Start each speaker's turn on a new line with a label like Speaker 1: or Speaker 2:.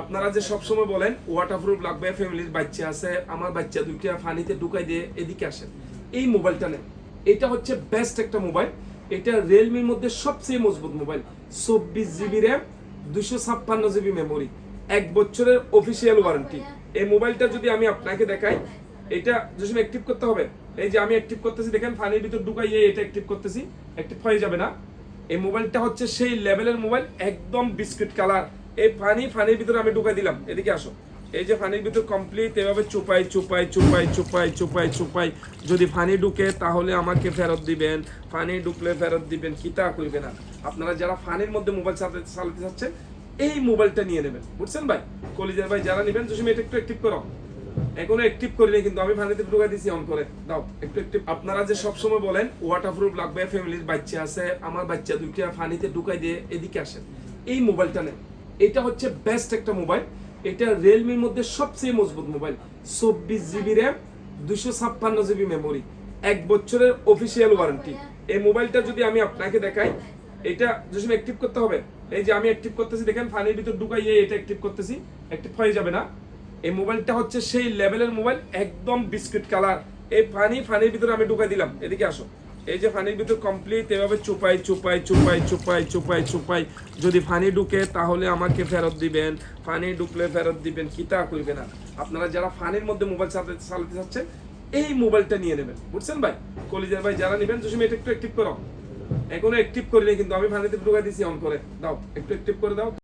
Speaker 1: আপনারা যে সবসময় বলেন ওয়াটারপ্রুফ লাগবে ফ্যামিলির বাচ্চা আছে, আমার বাচ্চা দুইটা ফানিতে ঢুকাই দিয়ে এদিকে আসেন। এই মোবাইলটা নেন। এটা হচ্ছে বেস্ট একটা মোবাইল। এটা রিয়েলমির মধ্যে সবচেয়ে মজবুত মোবাইল। চব্বিশ জিবি র্যাম দুশো ছাপ্পান্ন জিবি মেমোরি এক বছরের অফিসিয়াল ওয়ারেন্টি এই মোবাইলটা যদি আমি আপনাকে দেখাই, এটা যদি অ্যাক্টিভ করতে হবে, এই যে আমি অ্যাক্টিভ করতেছি, দেখেন ফানির ভিতর ঢুকাইয়ে এটা অ্যাক্টিভ করতেছি অ্যাক্টিভ হয়ে যাবে না। এই মোবাইলটা হচ্ছে সেই লেভেলের মোবাইল, একদম বিস্কিট কালার এই ফানি ফানির ভিতরে আমি ঢুকাই দিলাম। এদিকে আসো। এই যে ফানির ভিতর কমপ্লিট এভাবে চুপাই চুপাই চুপাই চুপাই চুপাই চুপাই। যদি ফানি ঢুকে, তাহলে আমাকে ফেরত দিবেন। ফানি ঢুকলে ফেরত দিবেন কি তা করবে না। আপনারা যারা ফানির মধ্যে মোবাইল চালাতে চালাতে চাচ্ছেন, এই মোবাইলটা নিয়ে নেবেন। বুঝছেন ভাই? কলিজার ভাই, যারা নেবেন তুমি এটা একটু অ্যাক্টিভ করো। এখনও অ্যাক্টিভ করিনি, কিন্তু আমি ফানিতে ঢুকাই দিছি অন করে। দাও, একটু অ্যাক্টিভ আপনারা যে সবসময় বলেন ওয়াটারপ্রুফ লাগবে ফ্যামিলির বাচ্চা আছে, আমার বাচ্চা দুইটা ফানিতে ঢুকাই দিয়ে এদিকে আসেন। এই মোবাইলটা নেন। এটা হচ্ছে বেস্ট একটা মোবাইল এটা রিয়েলমির মধ্যে সবচেয়ে মজবুত মোবাইল চব্বিশ জিবি র্যাম দুশো ছাপ্পান্ন জিবি মেমোরি এক বছরের অফিসিয়াল ওয়ারেন্টি এই মোবাইলটা যদি আমি আপনাকে দেখাই, এটা যদি অ্যাক্টিভ করতে হবে, এই যে আমি অ্যাক্টিভ করতেছি, দেখেন ফানির ভিতর ঢুকাইয়ে এটা অ্যাক্টিভ করতেছি অ্যাক্টিভ হয়ে যাবে না। এই মোবাইলটা হচ্ছে সেই লেভেলের মোবাইল একদম বিস্কিট কালার এই ফানি, ফানির ভিতরে আমি ঢুকাই দিলাম। এদিকে আসো। এই যে ফানির ভিতর কমপ্লিট এভাবে চুপাই চুপাই চুপাই চুপাই চুপাই চুপাই। যদি ফানি ঢুকে, তাহলে আমাকে ফেরত দিবেন। ফানি ঢুকলে ফেরত দিবেন, কি তা করবে না। আপনারা যারা ফানির মধ্যে মোবাইল চালাতে চালাতে চাচ্ছেন, এই মোবাইলটা নিয়ে নেবেন। বুঝছেন ভাই? কলিজার ভাই, যারা নেবেন তুমি এটা একটু অ্যাক্টিভ করো। এখনও অ্যাক্টিভ করিনি, কিন্তু আমি ফানিতে ঢুকাই দিছি অন করে। দাও, একটু অ্যাক্টিভ করে দাও।